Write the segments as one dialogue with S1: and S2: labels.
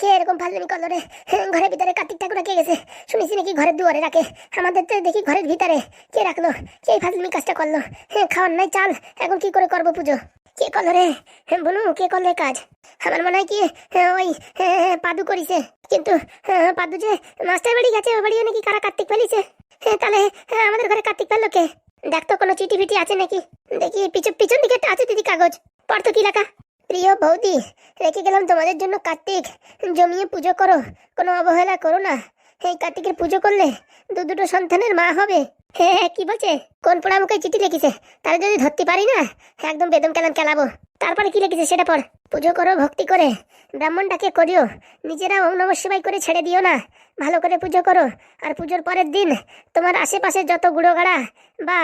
S1: কে এরকম ফাজলামি করল রে? ঘরের ভিতরে কার্তিক ঠাকুর কে গেছে? শুনেছি নাকি ঘরের দুয়ারে রাখে। আমাদের তো দেখি ঘরের ভিতরে। কে রাখল? কে এই ফাজলামি কাজটা করল? হ্যাঁ খাওয়ার নাই চাল। এখন কি করে করব পুজো? কে করল রে? হ্যাঁ বলু কে করল কাজ? আমার মনে হয় কি হ্যাঁ, ওই হ্যাঁ, পাদু করিছে। কিন্তু হ্যাঁ, পাদু যে মাস্টার বাড়ি গেছে ওই বাড়িও নাকি কারা কার্তিক ফেলিছে? হ্যাঁ তাহলে হ্যাঁ, আমাদের ঘরে কার্তিক ফেলল কে? দেখ তো কোনো চিঠি ফিটি আছে নাকি? দেখি পিছন পিছন দিকে আছে দিদি কাগজ। পড় তো কি লেখা? প্রিয় বৌদি রেখে গেলাম তোমাদের জন্য কার্তিক। জমিয়ে পুজো করো কোনো অবহেলা করো না। এই কার্তিকের পুজো করলে দু দুটো সন্তানের মা হবে। হ্যাঁ হ্যাঁ কি বলছে? কোন পোড়া মুখে চিঠি লিখেছে? তারা যদি ধরতে পারি না? হ্যাঁ একদম বেদম কেলাম কেলাবো। তারপরে কি লিখেছে সেটা পর পুজো করো ভক্তি করে। ব্রাহ্মণটাকে করিও। নিজেরা ওম শিবাই করে ছেড়ে দিও না। ভালো করে পুজো করো। আর পুজোর পরের দিন তোমার আশেপাশে যত গুঁড়ো গাড়া বা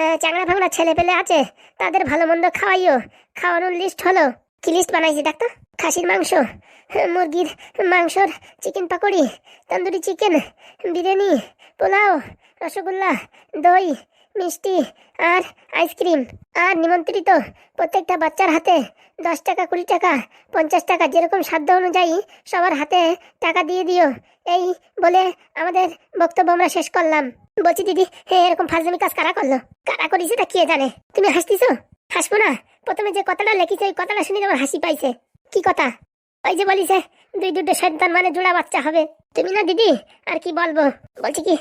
S1: আহ, চাংড়া ফাংড়া ছেলে পেলে আছে তাদের ভালো মন্দ খাওয়াইও। খাওয়ানোর লিস্ট হলো। কি লিস্ট বানাইছি, ডাক্তার। খাসির মাংস, মুরগির মাংসর চিকেন পাকোড়ি, তন্দুরি চিকেন বিরিয়ানি, পোলাও, রসগোল্লা, দই, মিষ্টি আর আইসক্রিম। আর নিমন্ত্রিত প্রত্যেকটা বাচ্চার হাতে দশ টাকা, কুড়ি টাকা, পঞ্চাশ টাকা, যেরকম সাধ্য অনুযায়ী সবার হাতে টাকা দিয়ে দিও। এই বলে আমাদের বক্তব্য আমরা শেষ করলাম। বলছি দিদি হ্যাঁ এরকম ফাজলামি কাজ কারা করল? কারা করেছে তা কে জানে? তুমি হাসতিছো? হাসবো না? প্রথমে যে কথাটা লেখিছে, ওই কথাটা শুনে আমার হাসি পাইছে। কি কথা? ওই যে বলিছে, দুই দুটো সন্তান মানে জোড়া বাচ্চা হবে। তুমি না দিদি, আর কি বলব? বলছি কি,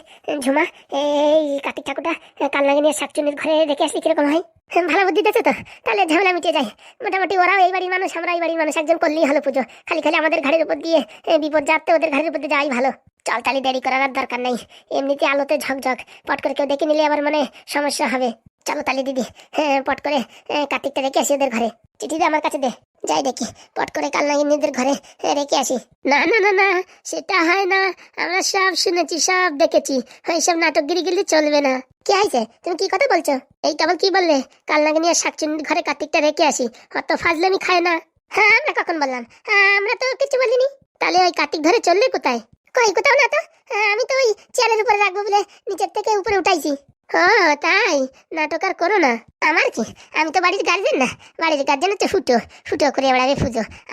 S1: ঝুমা, এই কার্তিক ঠাকুরটা কাল লাগে নিয়ে শাকচুনির ঘরে রেখে আসলি কীরকম হয়? ভালো বুদ্ধি দিতেছো তো? তাহলে ঝামেলা মিটে যায় মোটামুটি ওরাও এই বাড়ির মানুষ আমরা এই বাড়ির মানুষ, একজন করলেই হলো পুজো। খালি খালি আমাদের ঘরের উপর দিয়ে বিপদ যাতে ওদের ঘরের উপর দিয়ে যাওয়াই ভালো। চল তালি দেরি করার দরকার নেই। এমনিতে আলোতে ঝকঝক, পট করে কেউ দেখে নিলে আবার মানে সমস্যা হবে। চলো তালি দিদি হ্যাঁ পট করে কার্তিকটা রেখে আসি ওদের ঘরে। চিঠি দে আমার কাছে দে যাই দেখি পট করে কাল নাগিনীদের ঘরে রেখে আসি। না না না না সেটা হয় না আমরা সব শুনেছি সব দেখেছি এইসব নাটকগিরি গেলে চলবে না। কি হয়েছে? তুমি কি কথা বলছো? এই কেবল কি বললে? কাল নাগিনী আর শাকচুন্নির ঘরে কার্তিকটা রেখে আসি অত ফাজলামি খায় না। হ্যাঁ আমরা কখন বললাম? হ্যাঁ আমরা তো কিছু বলিনি। তাহলে ওই কার্তিক ধরে চললে কোথায়? কই কোথাও না তো? হ্যাঁ, আমি তো ওই চেয়ারের উপরে রাখব বলে নিচের থেকে উপরে উঠাইছি। ও তাই। নাটক আর করো না। আমার কি? আমি তো বাড়ির গার্জেন না। বাড়ির গার্জেন হচ্ছে করে বেড়াবে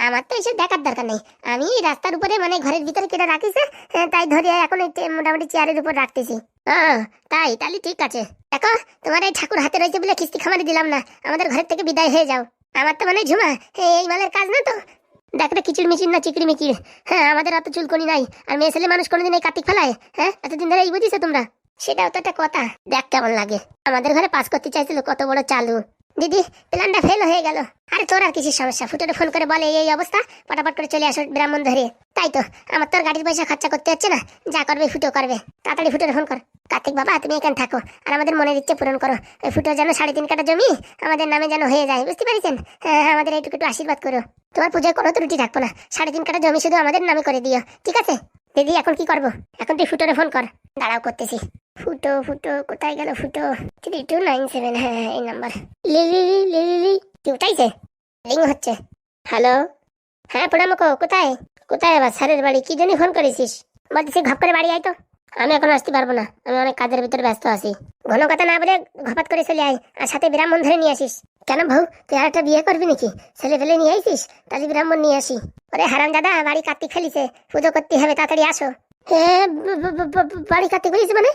S1: আমার তো এইসব দেখার দরকার নেই। আমি রাস্তার উপরে মানে ঘরের ভিতরে কেটে রাখিছে হ্যাঁ, তাই ধরে এখন মোটামুটি চেয়ারের উপর রাখতেছি। ও তাই তাহলে ঠিক আছে। দেখো তোমার এই ঠাকুর হাতে রয়েছে বলে কিস্তি খামারে দিলাম না। আমাদের ঘরের থেকে বিদায় হয়ে যাও। আমার তো মানে ঝুমা। এই মালের কাজ না তো। দেখ রে কিচির মিচির না চিকড়ি মিচির হ্যাঁ আমাদের এত চুলকনি নাই। আর মেয়ে ছেলে মানুষ কোনোদিন এই কার্তিক ফেলায়? হ্যাঁ এতদিন ধরে এই বুঝিস তোমরা? সেটাও তো একটা কথা। দেখ কেমন লাগে। আমাদের ঘরে পাস করতে চাইছিল কত বড় চালু। দিদি প্ল্যানটা ফেল হয়ে গেল। আরে তোর আর কিছু সমস্যা? ফুটোটা ফোন করে বলে এই অবস্থা? পটাপট করে চলে আসো ব্রাহ্মণ ধরে। তাই তো আমার তোর গাড়ির পয়সা খরচা করতে হচ্ছে না। যা করবে ফুটো করবে। তাড়াতাড়ি ফুটোর ফোন কর। কার্তিক বাবা তুমি এখানে থাকো। আর আমাদের মনের ইচ্ছে পূরণ করো। ওই ফুটো যেন সাড়ে তিন কাটা জমি আমাদের নামে যেন হয়ে যায়। বুঝতে পারছেন? হ্যাঁ হ্যাঁ, আমাদের এইটুকু একটু আশীর্বাদ করো। তোমার পুজোয় কোনো ত্রুটি রাখব না। সাড়ে তিন কাটা জমি শুধু আমাদের নামে করে দিও। ঠিক আছে? দিদি এখন কি করব? এখন তুই ফুটোরে ফোন কর। দাঁড়াও করতেছি। ফুটো ফুটো কোথায় গেল ফুটো? থ্রি টু নাইন সেভেন হ্যাঁ হ্যাঁ, এই নাম্বার। লিলি লিলি কি উঠাইছে রিং হচ্ছে। হ্যালো? হ্যাঁ পোড়ামুখো কোথায়? কোথায় আবার স্যারের বাড়ি? কি জন্য ফোন করেছিস? বলতেছি ঘপ করে বাড়ি আয় তো। আমি এখন আসতে পারব না। আমি অনেক কাজের ভিতরে ব্যস্ত আছি। ঘন কথা না বলে ঘপাত করে চলে আয়। আর সাথে ব্রাহ্মণ ধরে নিয়ে আসিস। কেন ভাউ তুই আর একটা বিয়ে করবি নাকি? ছেলে ফেলে নিয়ে আইসিস তাহলে ব্রাহ্মণ নিয়ে আসি। ওরে হারাম দাদা বাড়ি কার্তিক ফেলিছে। পুজো করতে হবে তাড়াতাড়ি আসো। হ্যাঁ বাড়ি কার্তিক ফেলিছে মানে?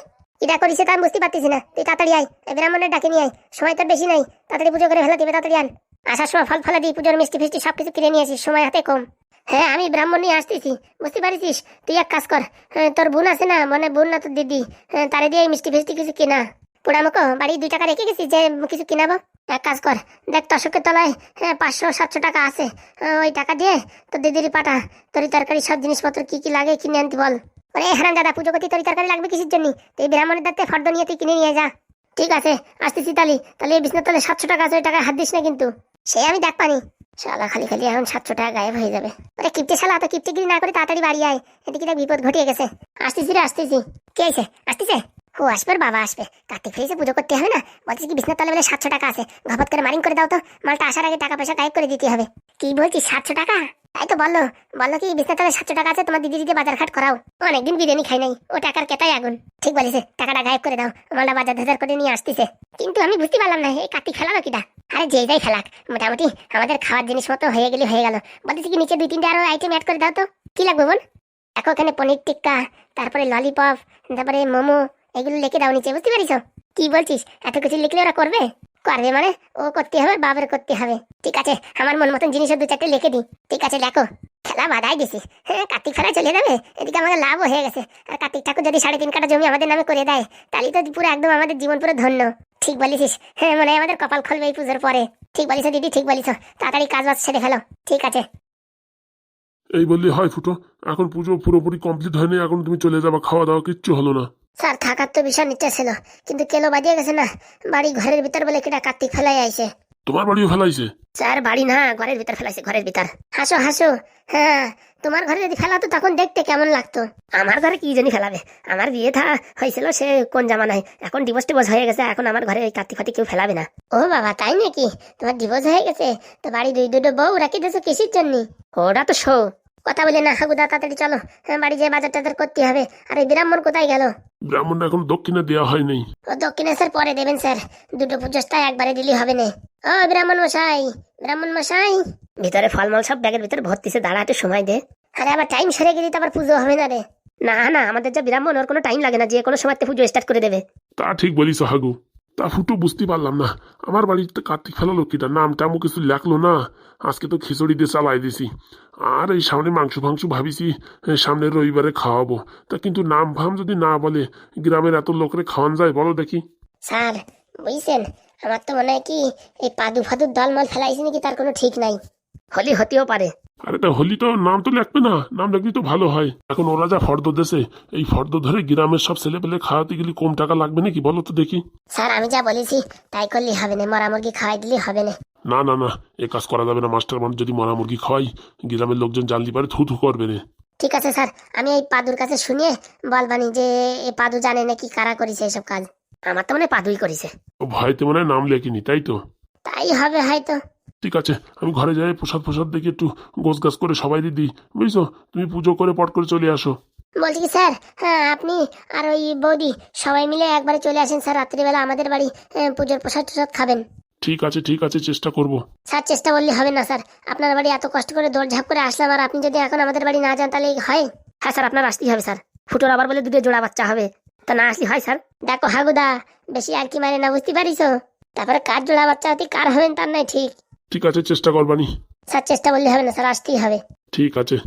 S1: এটা করিছে তা আমি বুঝতে পারতেছি না। তুই তাড়াতাড়ি আয় এই ব্রাহ্মণের ডাকে নিয়ে আয়। সময় তোর বেশি নাই তাড়াতাড়ি পুজো করে ফেলা দিবে তাড়াতাড়ি আন। আসার সময় ফল ফলা দিই পুজোর মিষ্টি ফিষ্টি সব কিছু কিনে নিয়ে আসিস সময় হাতে কম। হ্যাঁ আমি ব্রাহ্মণ নিয়ে আসতেছি। বুঝতে পারিস তুই এক কাজ কর হ্যাঁ, তোর বোন আছে না মানে বোন না তোর দিদি হ্যাঁ, তারে দিয়ে মিষ্টি ফিষ্টি কিছু কিনা। পোড়ামুখো বাড়ি দুই টাকা রেখে গেছিস যে কিছু কিনাবো। এক কাজ কর দেখ তশকের তলায় হ্যাঁ পাঁচশো সাতশো টাকা আছে। ওই টাকা দিয়ে তোর দিদির পাঠা তরি তরকারি সব জিনিসপত্র কি কি লাগে কিনে আনতে বল। ওরে হারাম দাদা পুজো করতে তরি তরকারি লাগবে কিসের জন্য? তুই ব্রাহ্মণের দাঁতে ফর্দ নিয়ে তুই কিনে নিয়ে যা। ঠিক আছে, আসতেছি তালি তাহলে এই বিছনার তলে সাতশো টাকা আছে টাকা হাত দিস না কিন্তু। সে আমি দেখ পানি। শালা, খালি খালি এখন সাতশো টাকা গায়েব হয়ে যাবে। ওরে কিপটে শালা তো কিপটেগিরি না করে তাড়াতাড়ি বাড়ি আয়। এদিকে দেখ, বিপদ ঘটিয়ে গেছে। আসতেছি রে, আসতেছি। কে আছে আসতেছে? ও, আসবে বাবা, আসবে। কার্তিক ফ্রিজে পুজো করতে হবে না? বলছিস কি বিছনার তলে বলে সাতশো টাকা আছে। ঘপত করে মারিং করে দাও তো। মালটা আসার আগে টাকা পয়সা গায়েব করে দিতে হবে। কি বলছিস, সাতশো টাকা? তাই তো বলল বলল কি, বিছনা তলে সাতশো টাকা আছে, তোমার দিদি দিদি বাজার ঘাট করাও অনেকদিন বিরিয়ানি খাই নাই ও টাকার কেতাই আগুন। ঠিক বলেছে, টাকাটা গায়েব করে দাও, মালটা বাজার ধাজার করে নিয়ে আসতেছে। কিন্তু আমি বুঝতে পারলাম না, এই কার্তিক ফেলালো কিটা আরে যে যাই ফেলাক মোটামুটি আমাদের খাওয়ার জিনিস মতো হয়ে গেলে হয়ে গেল। বলতেছি কি, নিচে দুই তিনটে আরও আইটেম অ্যাড করে দাও তো। কি লাগবে বোন এখানে পনির টিক্কা, তারপরে ললিপপ তারপরে মোমো, এগুলো লিখে দাও নিচে, বুঝতে পারিস কি বলছিস? এত কিছু লিখলে ওরা করবে? করবে মানে? ও করতে হবে বাবার করতে হবে। ঠিক আছে, আমার মন মতন জিনিসও দু চারটে লিখে দিই। ঠিক আছে, দেখো। খেলা বাধাই দিছি। হ্যাঁ কার্তিক খেলা চলে যাবে? এদিকে আমাদের লাভও হয়ে গেছে। আর কার্তিক ঠাকুর যদি সাড়ে তিন কাটা জমি আমাদের নামে করে দেয় তাহলে তো পুরো একদম আমাদের জীবন পুরো ধন্য। ঠিক বলিস হ্যাঁ মানে আমাদের কপাল খুলবে এই পুজোর পরে। ঠিক বলিস দিদি, ঠিক বলিস তাড়াতাড়ি কাজ বাজ সেরে ফেলো। ঠিক আছে।
S2: এই বললি, হয় ফুটো। এখন পুজো পুরোপুরি কমপ্লিট হয়নি, এখন তুমি চলে যাবা, খাওয়া দাওয়া কিচ্ছু হলো না।
S1: স্যার থাকার তো ভীষণ ইচ্ছা ছিল কিন্তু কেলো বাজিয়ে গেছে না। বাড়ি ঘরের ভিতর বলে কিটা কার্তিক ফেলাই আইছে।
S2: তোমার বাড়িও ফেলাইছে?
S1: স্যার বাড়ি না ঘরের ভিতর ফেলাইছে ঘরের ভিতর। হাসো হাসো। হ্যাঁ তোমার ঘরে যদি ফেলাতো তখন দেখতে কেমন লাগতো। আমার ঘরে কি জানি ফেলাবে। আমার বিয়ে থা হয়েছিল সে কোন জামানায়। এখন ডিভোর্স টিভোর্স হয়ে গেছে এখন আমার ঘরে কার্তিক ফাতি কেউ ফেলাবে না। ও বাবা তাই নাকি? তোমার ডিভোর্স হয়ে গেছে তো বাড়ি দুই দুটো বউ রাখি দিয়েছ কিসির জন্য? ওটা তো শো কথা বলে না হাগুদা তাড়াতাড়ি চলো। হ্যাঁ, বাড়ি যেয়ে বাজার টাজার করতে হবে। আর এই ব্রাহ্মণ কোথায় গেল?
S2: ব্রাহ্মণ এখন দক্ষিণে দেওয়া হয়নি
S1: ও দক্ষিণে স্যার পরে দেবেন স্যার। দুটো পুজোটা একবারে দিলে হবে না। ও ব্রাহ্মণ মশাই ব্রাহ্মণ মশাই। ভিতরে ফলমল সব ব্যাগের ভিতরে ভর্তিছে দাঁড়াতে সময় দে। আরে আবার টাইম সেরে গেলি তো আবার পুজো হবে না রে। না না আমাদের যা ব্রাহ্মণ ওর কোনো টাইম লাগে না যে কোনো সময় পুজো স্টার্ট করে দেবে।
S2: তা ঠিক বলিস হাগু। তা ফুটো বুঝতে পারলাম না। আমার বাড়িতে কার্তিক ফেলালো কিটা নাম টামও কিছু লেখলো না। আজকে তো খিচুড়ি দিয়ে চালাই দিছি। আর এই সামনে মাংস ফাংস ভাবিছি সামনে রবিবারে খাওয়াবো। তা কিন্তু নাম ফাম যদি না বলে গ্রামের এত লোকরে খাওয়ান যায় বলো দেখি।
S1: স্যার বুঝছেন? আমার তো মনে হয় কি এই পাদু ফাদুর দলমল ফেলাইছে নাকি তার কোনো ঠিক নাই। হলি হতেও পারে।
S2: আর এটা হোলি তো নাম তো লিখবে না নাম লিখলে তো ভালো হয়। এখন ওরা যা ফর্দ দেশে এই ফর্দ ধরে গ্রামের সব ছেলে পেলে খাওয়াতে গেলে কম টাকা লাগবে নাকি বলো তো দেখি।
S1: স্যার আমি যা বলেছি তাই করলে হবে না মরা মুরগি খাওয়াই দিলে হবে না।
S2: না না না এ কাজ করা যাবে না মাস্টার মানুষ যদি মরা মুরগি খাওয়াই গ্রামের লোকজন জানলি পারে থু থু করবে রে।
S1: ঠিক আছে স্যার আমি এই পাদুর কাছে শুনিয়ে বলবানি যে এই পাদু জানে নাকি কারা করেছে এসব কাজ। আমার তো মনে হয় পাদুই করেছে।
S2: ও ভয়তে মনে হয় নাম লেখিনি তাই তো?
S1: তাই হবে হয়তো।
S2: ঠিক আছে আমি ঘরে যাই প্রসাদ প্রসাদ দেখে একটু গোছ গাছ করে সবাই দিই। বুঝছ? তুমি পুজো করে পট করে চলে আসো।
S1: বলছি কি স্যার হ্যাঁ আপনি আর ওই বৌদি সবাই মিলে একবারে চলে আসেন স্যার রাত্রিবেলা আমাদের বাড়ি আহ, পুজোর প্রসাদ টসাদ খাবেন।
S2: ঠিক আছে ঠিক আছে চেষ্টা করব।
S1: স্যার চেষ্টা করলে হবে না স্যার আপনার বাড়ি এত কষ্ট করে দৌড়ঝাঁপ করে আসলাম আর আপনি যদি এখন আমাদের বাড়ি না যান তাহলে হয়? হ্যাঁ স্যার আপনার আসতেই হবে স্যার ফুটোর আবার বলে দুটো জোড়া বাচ্চা হবে তা না আসলে হয় স্যার? দেখো হাগুদা বেশি আর কি মানে না বুঝতে পারিস তারপরে কার জোড়া বাচ্চা হতে কার হবেন তার নাই ঠিক।
S2: ঠিক আছে চেষ্টা করবানি
S1: স্যার চেষ্টা করলে হবে না স্যার আসতেই হবে।
S2: ঠিক আছে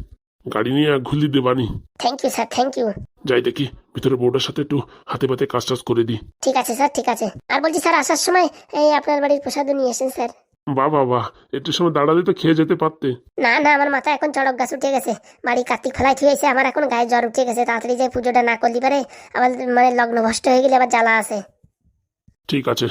S2: গাড়ি নিয়ে এক ঘুলি দেবানি
S1: thank you sir thank you
S2: যাই দেখি ভিতরে বোর্ডের সাথে একটু হাতে পাতে কাজ টাজ করে দিই
S1: ঠিক আছে স্যার ঠিক আছে। আর বলছি স্যার আসার সময় এই আপনার বাড়ির প্রসাদও নিয়ে এসেন স্যার।
S2: বাহ বাহ বাহ একটু সময় দাঁড়ালে তো খেয়ে যেতে পারতে।
S1: না না আমার মাথায় এখন চড়ক গাছ উঠে গেছে। বাড়ি কার্তিক ফেলাই থুয়েছে আমার এখন গায়ে জ্বর উঠে গেছে। তাড়াতাড়ি যে পুজোটা না করলি পারে আবার মানে লগ্ন ভষ্ট হয়ে গেলে আবার জ্বালা আছে
S2: ঠিক আছে।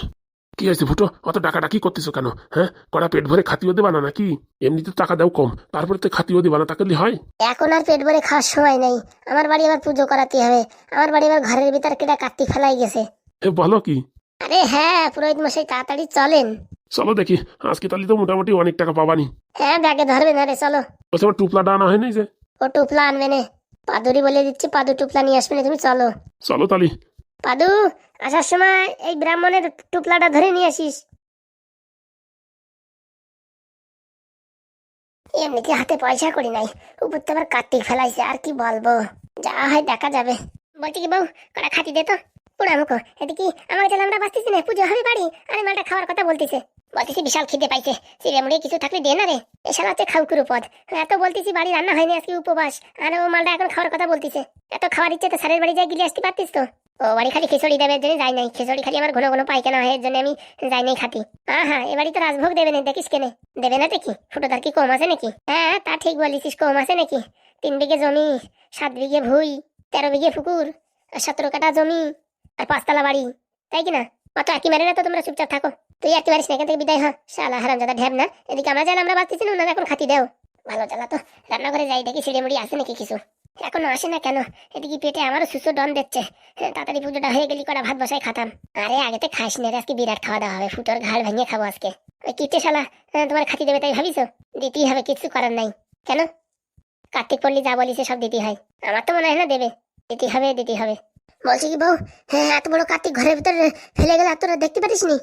S2: কি আছে ফুটো অত টাকা টাকি করতেছো কেন? হ্যাঁ? কড়া পেট ভরে খাতিও দেবা না নাকি? এমনিতে টাকা দাও কম তারপরে তো খাতিও দেবা না তাকে হয়?
S1: এখন আর পেট ভরে খাওয়ার সময় নেই। আমার বাড়ি আবার পুজো করাতে হবে। আমার বাড়ি আবার ঘরের ভিতর কেটে কার্তিক ফেলাই গেছে।
S2: এ বলো কি?
S1: আরে হ্যাঁ পুরোহিত মশাই তাড়াতাড়ি চলেন।
S2: চলো দেখি আজকে তাহলে তো মোটামুটি অনেক টাকা পাবানি।
S1: হ্যাঁ ব্যাগে ধরবে না রে চলো।
S2: বলছে আমার টুপলা ডানা হয় নাই যে?
S1: ও টুপলা আনবে নে। পাদুরি বলে দিচ্ছি পাদু টুপলা নিয়ে আসবে না তুমি চলো।
S2: চলো তালি
S1: পাদু আসার সময় এই ব্রাহ্মণের টুকলাটা ধরে নিয়ে আসিস। এমনিতে হাতে পয়সা করি নাই, উপর তো আবার কার্তিক ফেলাইছে, আর কি বলব? যা হয় দেখা যাবে। বলছি কি বউ, কটা খাতি দে তো। পুরা মুখো এদিকে আমার তাহলে আমরা বাঁচতেছি না? পুজো হবে বাড়ি, আরে মালটা খাওয়ার কথা বলতেছে। বলতেছি বিশাল খিদে পাইছে। চিড়ে মুড়ে কিছু থাকলে দে না রে। এ শালা হচ্ছে খাউকুরু পদ। এত বলতেছি বাড়ি রান্না হয়নি আজকে উপবাস। আর ও মালটা এখন খাওয়ার কথা বলতেছে। এত খাওয়ার ইচ্ছে তো স্যারের বাড়ি যাই গিলে আসতে পারতিস তো। ও বাড়ি খালি খিচুড়ি দেবে জন্য যাই নাই। খিচুড়ি খালি আমার ঘন ঘন পায়খানা হয় এর জন্য আমি যাই নাই খাতি হ্যাঁ হ্যাঁ এবারই তো রাজভোগ দেবে না, দেখিস কেনে। দেবে না দেখি? ফুটোদার কি কম আছে নাকি? হ্যাঁ তা ঠিক বলিস কম আছে নাকি? তিন বিঘে জমি, সাত বিঘে ভুই, তেরো বিঘে পুকুর, আর সতেরো কাটা জমি, আর পাঁচতলা বাড়ি। তাই কিনা অত আঁকি মারে না তো তোমরা চুপচাপ থাকো। তুই আঁকি মারিস না এখান থেকে বিদায় হ। শালা হারাম জাদা ঢেব না। এদিকে আমরা যাই আমরা বাঁচতেছি না ওনারা এখন খাতি দেও। ভালো জ্বালা তো। রান্নাঘরে যাই দেখি সিঁড়ে মুড়ি আসে নাকি কিছু। এখনও আসে না কেন? এদিকে পেটে আমারও সুসু ডন দিচ্ছে হ্যাঁ, তাড়াতাড়ি পুজোটা হয়ে গেলি কটা ভাত বসাই খাতাম। আরে আগেতে খাস নে আজকে বিরাট খাওয়া দাওয়া হবে। ফুটোর ঘাড় ভেঙে খাব আজকে। ওই কিটে শালা হ্যাঁ, তোমার খাতি দেবে তাই ভাবিস দিতেই হবে কিছু করার নাই। কেন? কার্তিক পড়লি যা বলিস সব দিতে হয়। আমার তো মনে হয় না দেবে। দিতে হবে দিতে হবে। বলছি কি বউ? হ্যাঁ এত বড় কার্তিক ঘরের ভিতরে ফেলে গেলে আর তোরা দেখতে পারিস নি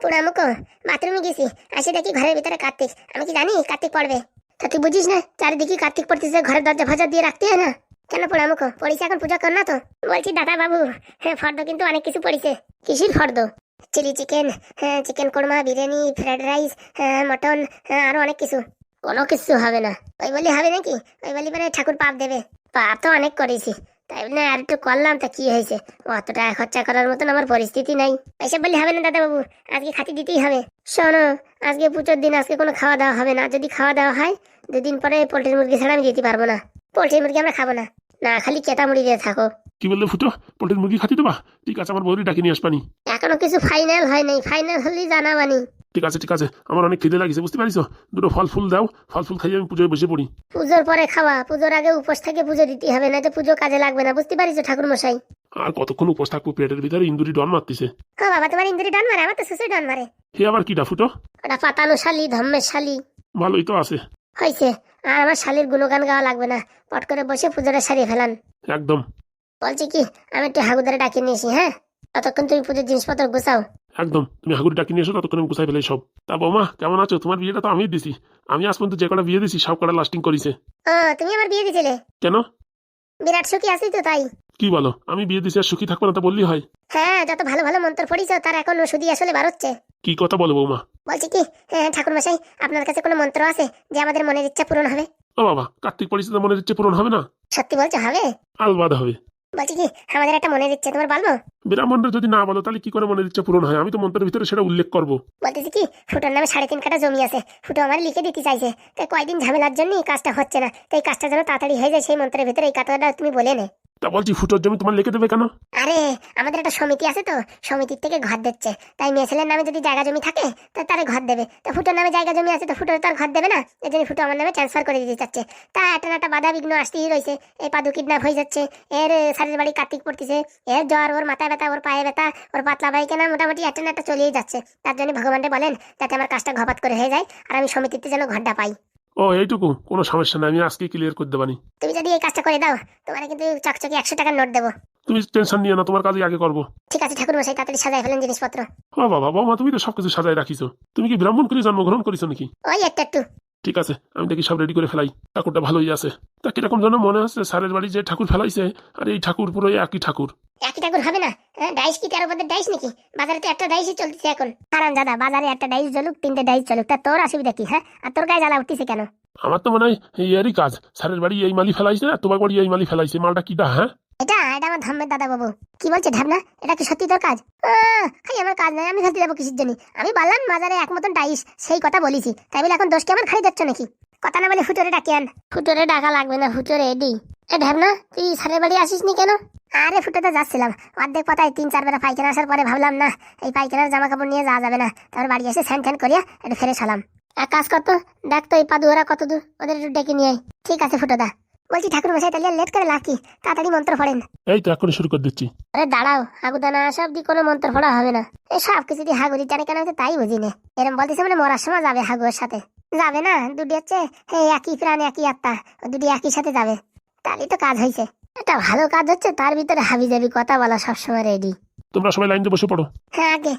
S1: পুরো আমুকো? বাথরুমে গেছি। আসে দেখি ঘরের ভিতরে কার্তিক। আমি কি জানি কার্তিক পড়বে? তা তুই বুঝিস না, চারিদিকে কার্তিক পড়তেছে ঘরের দরজা ফজা দিয়ে রাখতে হয় না। কেন পোড়া মুখো পড়িছে এখন, পূজা কর না তো। বলছি, দাদা বাবু হ্যাঁ ফর্দ কিন্তু অনেক কিছু পড়িছে। কিসির ফর্দ? চিলি চিকেন হ্যাঁ chicken korma, biryani fried rice হ্যাঁ মটন হ্যাঁ আরও অনেক কিছু। কোনো কিছু হবে না। ওই বলি হবে নাকি? ওই বলি মানে ঠাকুর পাপ দেবে। পাপ তো অনেক করেছি। তাই বলে আর একটু করলাম তা কি হয়েছে? অত টাকা খরচা করার মতন আমার পরিস্থিতি নাই। এসব বললে হবে না দাদা বাবু আজকে খাতি দিতেই হবে। শোনো আজকে পুজোর দিন আজকে কোনো খাওয়া দাওয়া হবে না। যদি খাওয়া দাওয়া হয় দুদিন পরে পোলট্রির মুরগি ছাড়া আমি দিতে পারব না। পোলট্রির মুরগি আমরা খাব না। না খালি কেতা মুড়ি দিয়ে থাকো।
S2: কি বললে ফুটো? পোল্ট্রির মুরগি খাতি দেবা ঠিক আছে আমার বৌরি ডাকি নিয়ে আসবানি
S1: এখনও কিছু ফাইনাল হয় নাই। ফাইনাল হলেই জানাবানি।
S2: ঠিক আছে ঠিক আছে। আমার অনেক খিদে লাগিছে বুঝতে পারিস দুটো ফল ফুল দাও ফল ফুল খাইয়ে আমি পুজোয় বসে পড়ি।
S1: পুজোর পরে খাওয়া পুজোর আগে উপোস থেকে পুজো দিতে হবে না তো পুজো কাজে লাগবে না বুঝতে পারিস ঠাকুর মশাই
S2: আর কতক্ষণ উপোস থাকব পেটের ভিতরে ইন্দুরি ডন মারতিছে।
S1: ও বাবা তোমার ইন্দ্রি ডান মারে আমার তো শ্বশুর ডান মারে।
S2: হে আবার কিটা ফুটো
S1: ওটা পাতানো শালি ধম্মের শালি।
S2: ভালোই তো আছে।
S1: হয়েছে আর আমার শালির গুণগান গাওয়া লাগবে না পট করে বসে পুজোটা সারিয়ে ফেলান।
S2: একদম।
S1: বলছি কি আমি একটু হাগুদারে ডাকিয়ে নিয়েছি হ্যাঁ? ততক্ষণ তুমি পুজোর জিনিসপত্র গুছাও।
S2: একদম তুমি হাগুড়ি ডাকি নিয়ে এসো ততক্ষণ আমি গুছাই ফেলে সব। তা বৌমা কেমন আছো? তোমার বিয়েটা তো আমি দিছি। আমি আজ পর্যন্ত যে কটা বিয়ে দিছি সব কটা লাস্টিং করেছে।
S1: ও তুমি আমার বিয়ে দিছিলে?
S2: কেন?
S1: বিরাট সুখী আছি তো তাই।
S2: কি বলো? আমি বিয়ে দিছি আর সুখী থাকব না তা বললি হয়।
S1: হ্যাঁ যত ভালো ভালো মন্ত্র পড়িছ তার এখন আসলে
S2: কি কথা বলো বৌমা?
S1: বলছি কি হ্যাঁ ঠাকুর মশাই আপনার কাছে কোনো মন্ত্র আছে যে আমাদের মনের ইচ্ছা পূরণ হবে?
S2: ও বাবা কার্তিক পরিস্থিতি মনের ইচ্ছে পূরণ হবে না?
S1: সত্যি বলছো হবে?
S2: আলবাদ হবে।
S1: বলছি কি আমাদের একটা মনের ইচ্ছে তোমার বলব?
S2: ব্রাহ্মণরা যদি না বলো তাহলে কি করে মনের ইচ্ছা পূরণ হয়? আমি তো মন্ত্রের ভিতরে সেটা উল্লেখ করব।
S1: বলতেছি কি ফুটোর নামে সাড়ে তিন কাটা জমি আছে। ফুটো আমার লিখে দিতে চাইছে। তাই কয়দিন ঝামেলার জন্য এই কাজটা হচ্ছে না। তাই কাজটা যেন তাড়াতাড়ি হয়ে যায় সেই মন্ত্রের ভিতরে এই কথাটা তুমি বলে নে।
S2: তা বলছি, ফুটোর জমি তোমার লিখে দেবে কেন?
S1: আরে, আমাদের একটা সমিতি আছে তো, সমিতির থেকে ঘর দিচ্ছে। তাই মেয়ে ছেলের নামে যদি জায়গা জমি থাকে, তা তারে ঘর দেবে। তো ফুটোর নামে জায়গা জমি আছে তো ফুটোর তার ঘর দেবে না। এই জন্য ফুটো আমার নামে ট্রান্সফার করে দিতে চাচ্ছে। তা একটা একটা বাধা বিঘ্ন আসতেই রয়েছে এই পাদু কিডন্যাপ হয়ে যাচ্ছে। এর শাড়ির বাড়ি কার্তিক পড়তেছে। এর জ্বর, ওর মাথায় ব্যথা, ওর পায়ে ব্যথা, ওর পাতলা পায়খানা মোটামুটি একটা না একটা চলেই যাচ্ছে। তার জন্য ভগবানকে বলেন, যাতে আমার কাজটা ঘপাত করে হয়ে যায়, আর আমি সমিতিতে যেন ঘরটা পাই।
S2: ও এইটুকু কোনো সমস্যা নাই আমি আজকে ক্লিয়ার করে দেবানি
S1: তুমি যদি এই কাজটা করে দাও তোমার কিন্তু চকচকে একশো টাকার নোট দেবো।
S2: তুমি টেনশন নিও না তোমার কাজে আগে করব।
S1: ঠিক আছে ঠাকুর মশাই তাড়াতাড়ি সাজাই ফেলেন জিনিসপত্র।
S2: ও বাবা বাবা তুমি তো সবকিছু সাজাই রাখিছো। তুমি কি ব্রাহ্মণ করে জন্মগ্রহণ করেছ নাকি?
S1: ওই একটু একটু।
S2: ঠিক আছে আমি দেখি সব রেডি করে ফেলাই। ঠাকুরটা ভালোই আছে। তা কীরকম যেন মনে হচ্ছে স্যারের বাড়ি যে ঠাকুর ফেলাইছে আর এই ঠাকুর পুরো একই ঠাকুর।
S1: একই ঠাকুর হবে না? হ্যাঁ ডাইস কি তেরো পদের ডাইস নাকি? বাজারে তো একটা ডাইসই চলতেছে এখন। কারণ দাদা বাজারে একটা ডাইস চলুক তিনটে ডাইস চলুক তা তোর অসুবিধা কি হ্যাঁ? আর তোর গায়ে জ্বালা উঠতেছে কেন?
S2: আমার তো মনে হয় কাজ। স্যারের বাড়ি এই মালি ফেলাইছে আর তোমার বাড়ি এই মালি ফেলাইছে। মালটা কিটা হ্যাঁ?
S1: এটা এটা আমার ধর্মের দাদা বাবু। কি বলছে ঢাবনা এটা কি সত্যি তোর কাজ? খাই আমার কাজ নাই আমি ফেলতে যাব কিসের জন্য? আমি বললাম বাজারে এক মতন ডাইস সেই কথা বলেছি। তাই বলে এখন দোষকে আমার? খালি যাচ্ছ নাকি? কথা না বলে ফুটোরে ডাকি আন। ফুটোরে ডাকা লাগবে না ফুটোরে এডি। এ ঢাবনা তুই সারের বাড়ি আসিস নি কেন? আরে ফুটোতে যাচ্ছিলাম। অর্ধেক পাতায় তিন চার বেলা পাইখানা আসার পরে ভাবলাম না এই পাইখানার জামা কাপড় নিয়ে যাওয়া যাবে না। তারপর বাড়ি এসে স্যান ট্যান করিয়া একটু ফেরে সালাম এক কাজ করতো দেখ তো এই পাদু ওরা কত দূর ওদের একটু ডেকে নিয়ে ঠিক আছে ফুটোদা। বলছি ঠাকুর মশাই তাহলে লেট করে লাভ কি? তাড়াতাড়ি মন্ত্র পড়েন।
S2: এই তো এখনই শুরু করে দিচ্ছি।
S1: আরে দাঁড়াও হাগুদানা সব দিয়ে কোনো মন্ত্র পড়া হবে না। এই সব কিছু দিয়ে হাগুরি জানে কেন তাই বুঝি না এরম বলতেছে মানে মরার সময় যাবে হাগুর সাথে। যাবে না দুটি হচ্ছে একই প্রাণ একই আত্মা দুটি একই সাথে যাবে। তাহলে তো কাজ হয়েছে এটা ভালো কাজ হচ্ছে তার ভিতরে হাবি যাবি কথা বলা সবসময় রেডি
S2: তোমরা সবাই লাইন দিয়ে বসে পড়ো।
S1: হ্যাঁ আগে।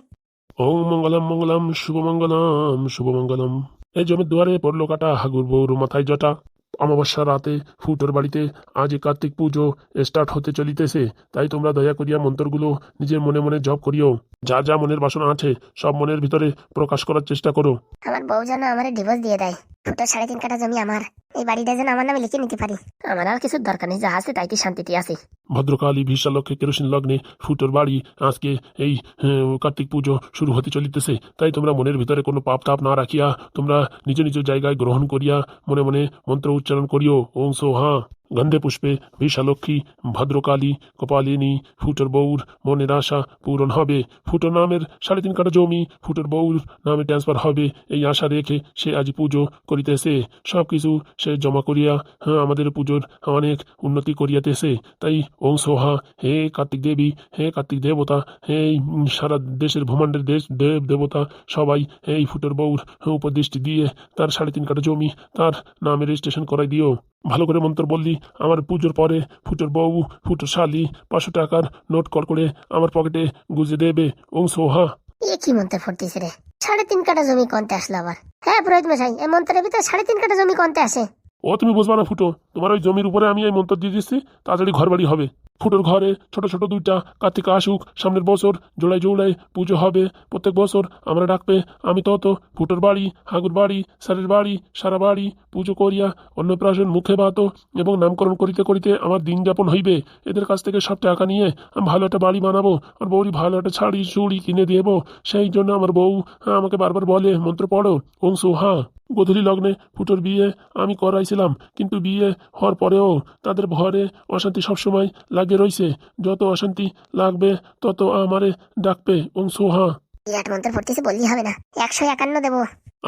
S2: ওম মঙ্গলম মঙ্গলম শুভ মঙ্গলম শুভ মঙ্গলম। এই জমির দুয়ারে পড়ল কাটা হাগুর বউর মাথায় জটা। অমাবস্যা রাতে ফুটোর বাড়িতে আজ কার্তিক পুজো স্টার্ট হতে চলিতেছে। তাই তোমরা দয়া করিয়া মন্ত্রগুলো নিজের মনে মনে জপ করিও। যা যা মনের বাসনা আছে, সব মনের ভিতরে প্রকাশ করার চেষ্টা করো।
S1: আমার বউ যেন আমার ডিভোর্স দিয়ে দেয়। ফুটো সাড়ে তিন কাটা জমি আমার। এই বাড়িটা যেন আমার নামে লিখে নিতে পারি। আমার আর কিছুর দরকার নেই যা আছে তাইতে শান্তিতে আছি।
S2: ভদ্রকালী কেরোসিন লগ্নে ফুটোর বাড়ি আজকে এই কার্তিক পুজো শুরু হতে চলিতেছে। তাই তোমরা মনের ভিতরে কোনো পাপ তাপ না রাখিয়া তোমরা নিজ নিজ জায়গায় গ্রহণ করিয়া মনে মনে মন্ত্র উচ্চারণ করিও। ওং সো হা। গন্ধে পুষ্পে বিশালক্ষী ভদ্রকালী কপালিনী ফুটোর বউর মনের আশা পূরণ হবে। ফুটোর নামের সাড়ে তিন কাটা জমি ফুটোর বউর নামে ট্রান্সফার হবে। এই আশা রেখে সে আজ পুজো করিতেছে। সব কিছু সে জমা করিয়া হ্যাঁ আমাদের পুজোর অনেক উন্নতি করিয়াতেছে। তাই, ওং সোহা, হে কার্তিক দেবী, হে কার্তিক দেবতা, হে সারা দেশের ভূমাণ্ডের দেশ, দেব দেবতা, সবাই এই ফুটোর বউর উপর দৃষ্টি দিয়ে তার সাড়ে তিন কাটা জমি তার নামে রেজিস্ট্রেশন করাই দিও। ভালো করে মন্ত্র বললি, আমার পুজোর পরে ফুটোর বউ, ফুটোর শালি পাঁচশো টাকার নোট কল করে আমার পকেটে গুজে দেবে, ওং সোহা।
S1: কি মন্ত্র ফুটতিস রে? সাড়ে তিন কাটা জমি কনতে আসলো আবার। হ্যাঁ পুরোহিত মশাই, এই মন্ত্রের ভিতরে সাড়ে তিন কাটা জমি কনতে আসে।
S2: ও, তুমি বুঝবা না ফুটো, তোমার ওই জমির উপরে আমি এই মন্ত্র দিয়ে দিচ্ছি, তাড়াতাড়ি ঘর বাড়ি হবে। ফুটোর ঘরে ছোট ছোট দুইটা কার্তিক আসুক, সামনের বছর জোড়ায় জোড়ায় পুজো হবে। প্রত্যেক বছর আমরা ডাকবে, আমি তত ফুটোর বাড়ি হাগুর বাড়ি, স্যারের বাড়ি, সারা বাড়ি পুজো করিয়া অন্নপ্রাশন মুখে বাত এবং নামকরণ করিতে করিতে আমার দিন যাপন হইবে। এদের কাছ থেকে সব টাকা নিয়ে আমি ভালো একটা বাড়ি বানাবো আর বৌরি ভালো একটা শাড়ি, চুড়ি কিনে দেবো। সেই জন্য আমার বউ আমাকে বারবার বলে, মন্ত্র পড়ো, ওং সোহা। গোধূলি লগ্নে ফুটোর বিয়ে আমি করাইছিলাম কিন্তু বিয়ে হওয়ার পরেও তাদের ঘরে অশান্তি সবসময় লাগে রইছে। যত অশান্তি লাগবে তত আমারে ডাকবে ওং সোহা।
S1: বিরাট মন্ত্র ফুটতিছে বললি হবে না। একশো একান্ন দেবো।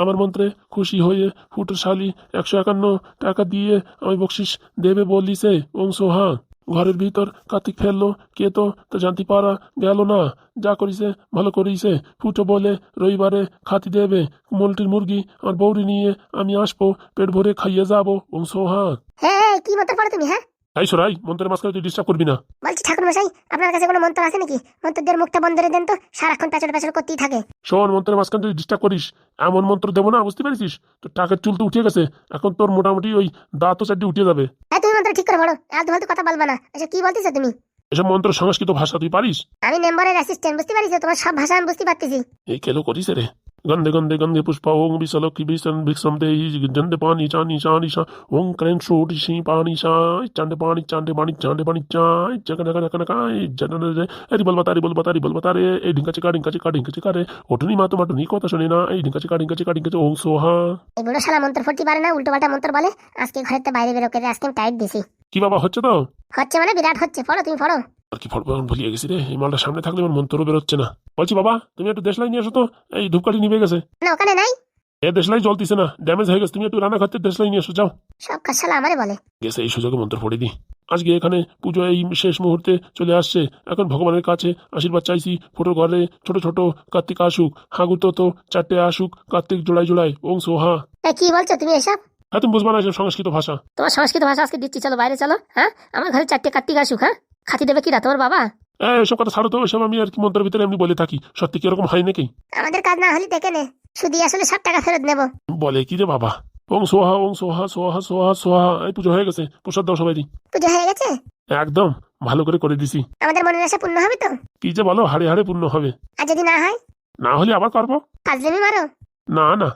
S2: আমার মন্ত্রে খুশি হয়ে ফুটোর শালি একশো একান্ন টাকা দিয়ে আমি বকশিস দেবে বলিছে ওং সোহা। ঘরের ভিতর কার্তিক ফেলল কে তো? তা জানতে পারা গেল না। যা করিছে ভালো করিছে। ফুটো বলে রবিবারে খাতি দেবে মোলটির মুরগি আর বৌরি নিয়ে আমি আসব পেট ভরে খাইয়ে যাব। সোহা
S1: হ্যাঁ কি মন্ত্র পড়ো তুমি হ্যাঁ?
S2: এই সরাই মন্ত্রের মাঝখানে তুই ডিস্টার্ব করবি না।
S1: বলছি ঠাকুর মশাই আপনার কাছে কোনো মন্ত্র আছে নাকি? মন্ত্রদের মুখটা বন্ধ করে দেন তো সারাক্ষণ করতেই থাকে।
S2: শোন মন্ত্রের মাঝখানে তুই ডিস্টার্ব করিস। এমন মন্ত্র দেবো না বুঝতে পারিস তোর টাকার চুল তো উঠে গেছে এখন তোর মোটামুটি ওই দাঁতও চারটি উঠে যাবে।
S1: হ্যাঁ মন্ত্র ঠিক করে পড়ো। আলতু ফালতু কথা বলবা না। আচ্ছা কি বলতেছো তুমি?
S2: এসব মন্ত্র সংস্কৃত ভাষা তুই পারিস?
S1: আমি মেম্বারের অ্যাসিস্ট্যান্ট বুঝতে পারিস তোমার সব ভাষা আমি বুঝতে পারতেছি।
S2: এই কেলো করিস রে? গন্ধে গন্ধে গন্ধে পুষ্প ওং বিশালক্ষী বিশন ভিক্ষম দে জন্দে পানি চানি চানি সা ওং ক্রেন সোটি সি পানি সা চান্ডে পানি চান্ডে পানি চান্ডে পানি চাই জগন জগন জগন কাই জগন রে এরি বল বাতারি বল বাতারি বল বাতারে এই ঢিঙ্কা চিকা ঢিঙ্কা চিকা ঢিঙ্কা চিকা রে ওটুনি মা তোমার টুনি কথা শুনে না এই ঢিঙ্কা চিকা ঢিঙ্কা চিকা ঢিঙ্কা ওং সোহা
S1: এই বুড়ো শালা মন্ত্র ফুটতে পারে না উল্টো পাল্টা মন্ত্র বলে আজকে ঘরের তো বাইরে বেরোকে আজকে আমি টাইট দিছি
S2: কি বাবা হচ্ছে তো
S1: হচ্ছে মানে বিরাট হচ্ছে পড়ো তুমি পড়ো
S2: আর কি ফল ভুলিয়ে গেছি রে। এই মালটা সামনে থাকলে আমার মন্ত্র বেরোচ্ছে না। বলছি বাবা তুমি একটু দেশলাই নিয়ে এসো তো। এই ধূপকাঠি নিভে গেছে।
S1: না ওখানে নাই।
S2: এ দেশলাই জ্বলতিছে না ড্যামেজ হয়ে গেছে। তুমি একটু রান্না করতে দেশলাই নিয়ে এসো যাও।
S1: সব কাজ শালা আমারে বলে।
S2: গেছে এই সুযোগে মন্ত্র পড়ে দিই। আজকে এখানে পুজো এই শেষ মুহূর্তে চলে আসছে। এখন ভগবানের কাছে আশীর্বাদ চাইছি। ফটো ঘরে ছোট ছোট কার্তিক আসুক হাগুর তো তো চারটে আসুক কার্তিক জোড়াই জোড়াই ওং সোহা
S1: কি বলছো তুমি এসব?
S2: হ্যাঁ তুমি বুঝবা না এসব সংস্কৃত ভাষা।
S1: তোমার সংস্কৃত ভাষা আজকে দিচ্ছি চলো বাইরে চলো হ্যাঁ? আমার ঘরে চারটে কার্তিক আসুক হ্যাঁ? খাতি দেবে কিরা তোমার বাবা?
S2: এ, এসব কথা ছাড়ো তো এসব আমি আর কি মন্ত্রের ভিতরে এমনি বলে থাকি। সত্যি কি এরকম হয় নাকি?
S1: আমাদের কাজ না হলে দেখে নে। শুধু আসলে সব টাকা ফেরত নেব।
S2: বলে কি রে বাবা? ওং সোহা ওং সোহা সোহা সোহা সোহা এই পুজো হয়ে গেছে প্রসাদ দাও সবাই
S1: পুজো হয়ে গেছে?
S2: একদম ভালো করে করে দিছি।
S1: আমাদের মনের আশা পূর্ণ হবে তো?
S2: কি যে বলো হাড়ে হাড়ে পূর্ণ হবে।
S1: আর যদি না হয়?
S2: না হলে আবার করব?
S1: ফাজলেমি মারো?
S2: না না।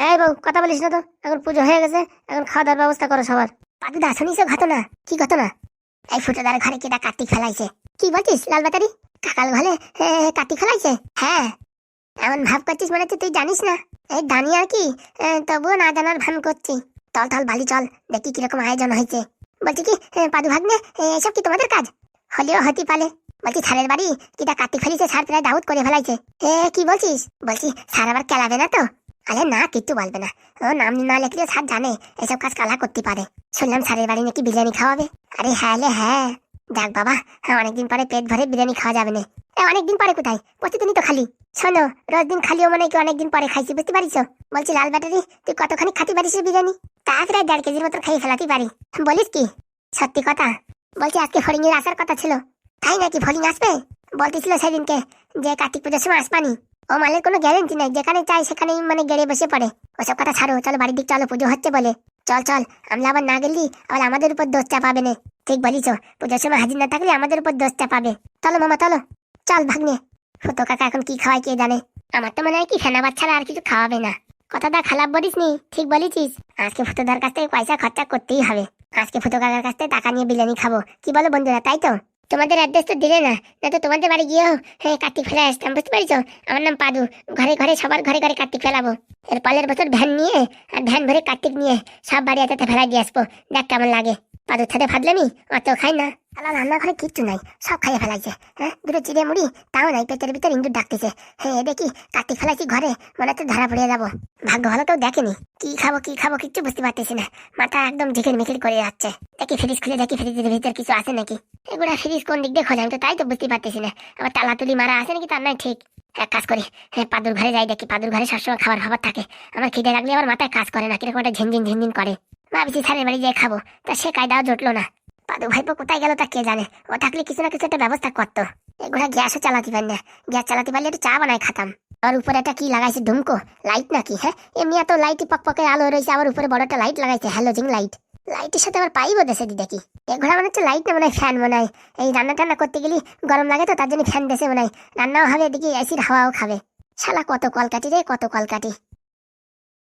S1: এই বউ কথা বলিস না তো। এখন পুজো হয়ে গেছে এখন খাওয়া দাওয়ার ব্যবস্থা করো সবার। পাদুদা শুনিস ঘটনা? কি ঘটনা? এই ফুটোদার ঘরে কেটা কার্তিক ফেলাইছে। কি বলছিস, লাল ব্যাটারি কাকাল ঘরে কার্তিক ফেলাইছে? হ্যাঁ। এমন ভাব করছিস মনে হচ্ছে তুই জানিস না। এই জানি আর কি তবুও না জানার ভান করছি। চল চল বালি, চল, দেখি কীরকম আয়োজন হয়েছে। বলছি কি পাদু ভাগ্নে এসব কি তোমাদের কাজ? হলেও হতে পারে। বলছি স্যারের বাড়ি কিটা কার্তিক ফেলিছে স্যার প্রায় দাউদ করে ফেলাইছে। এ, কি বলছিস? বলছি স্যার আবার কেলাবে না তো? আরে না, কিচ্ছু বলবে না। ও, নাম না লেখলে স্যার জানে, এসব কাজ কালা করতে পারে। শুনলাম স্যারের বাড়ি নাকি বিরিয়ানি খাওয়াবে। আরে হ্যাঁ লে হ্যাঁ। যাক বাবা, অনেকদিন পরে পেট ভরে বিরিয়ানি খাওয়া যাবে না। অনেকদিন পরে কোথায়? প্রতিদিনই তো খালি। শোনো, রোজ দিন খালিও মনে কি অনেকদিন পরে খাইছি, বুঝতে পারিস বলছি, লাল ব্যাটারি, তুই কতখানি খাতে পারিস বিরিয়ানি? তা প্রায় দেড় কেজির মতো খাইয়ে ফেলাতে পারি। বলিস কি? সত্যি কথা? বলছি, আজকে ফড়িং এর আসার কথা ছিল। তাই নাকি ফড়িং আসবে? বলতেছিল সেদিনকে যে কার্তিক পুজোর সময় আসবানি। ও মালের কোনো গ্যারেন্টি নাই, যেখানে চাই সেখানেই মানে গেড়ে বসে পড়ে। ওসব কথা ছাড়ো, চলো বাড়ির দিক, চলো পুজো হচ্ছে বলে। চল চল, আমরা আবার না গেলি আবার আমাদের উপর দোষ চাপাবে না। ঠিক বলিস পুজোর সময় হাজির না থাকলে আমাদের উপর দোষ চাপাবে। চলো মামা, চলো। চল, ভাগ্নে। ফুটো কাকা এখন কি খাওয়ায় কে জানে? আমার তো মনে হয় কি ফেনা বাচ্চারা আর কিছু খাওয়াবে না। কথাটা খারাপ বলিস নি, ঠিক বলেছিস? আজকে ফুটোদার কাছ থেকে পয়সা খরচা করতেই হবে। আজকে ফুটো কাকার কাছ থেকে টাকা নিয়ে বিরিয়ানি খাব। কি বলো বন্ধুরা, তাই তো? তোমাদের অ্যাড্রেস তো দিলে না না তো তোমাদের বাড়ি গিয়েও হ্যাঁ কার্তিক ফেলে আসতাম, বুঝতে পারছ? আমার নাম পাদু, ঘরে ঘরে, সবার ঘরে ঘরে কার্তিক ফেলাবো। এর পরের বছর ভ্যান নিয়ে আর ভ্যান ভরে কার্তিক নিয়ে সব বাড়ি এতে ফেলা দিয়ে আসব। দেখ কেমন লাগে। পাদুর হ্যাঁ? হ্যাঁ ঘরে ফ্রিজ কোন দিক দিয়ে খোঁজা তাই তো বুঝতে না। আবার তালাতুলি মারা আছে নাকি তার কাজ হ্যাঁ যাই দেখি, পাদুর ঘরে সবসময় খাবার খাবার থাকে। আমার খিদে লাগলে আমার মাথায় কাজ করে না, কীরকম একটা ঝিনঝিন ঝিনঝিন করে। ভাবছি স্যারের বাড়ি যেয়ে খাব। তা সে কায়দাও জুটলো না। পাদু ভাইপো কোথায় গেল তা কে জানে? ও থাকলে কিছু না কিছু একটা ব্যবস্থা করতো। এগুলা গ্যাসও চালাতে পারি না। গ্যাস চালাতে পারলে একটু চা বানাই খাতাম। আর উপরে একটা কি লাগাইছে ঢুমকো লাইট নাকি হ্যাঁ? এমনি এত লাইট পকপকে আলো রয়েছে, আবার উপরে বড় একটা লাইট লাগাইছে, হ্যালোজিং লাইট। লাইটের সাথে আবার পাইবো দেশে দি দেখি। এগুলা মনে হচ্ছে লাইট না, মনে হয় ফ্যান মনে হয়। এই রান্না টান্না করতে গেলে গরম লাগে তো, তার জন্য ফ্যান দেশে মনে হয়। রান্নাও হবে, এদিকে এসির হাওয়াও খাবে। শালা কত কলকাটি রে, কত কলকাটি